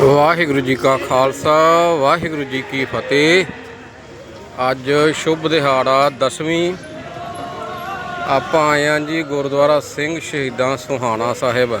ਵਾਹਿਗੁਰੂ ਜੀ ਕਾ ਖਾਲਸਾ, ਵਾਹਿਗੁਰੂ ਜੀ ਕੀ ਫਤਿਹ। ਅੱਜ ਸ਼ੁਭ ਦਿਹਾੜਾ ਦਸਵੀਂ। ਆਪਾਂ ਆਏ ਹਾਂ ਜੀ ਗੁਰਦੁਆਰਾ ਸਿੰਘ ਸ਼ਹੀਦਾਂ ਸੁਹਾਣਾ ਸਾਹਿਬ।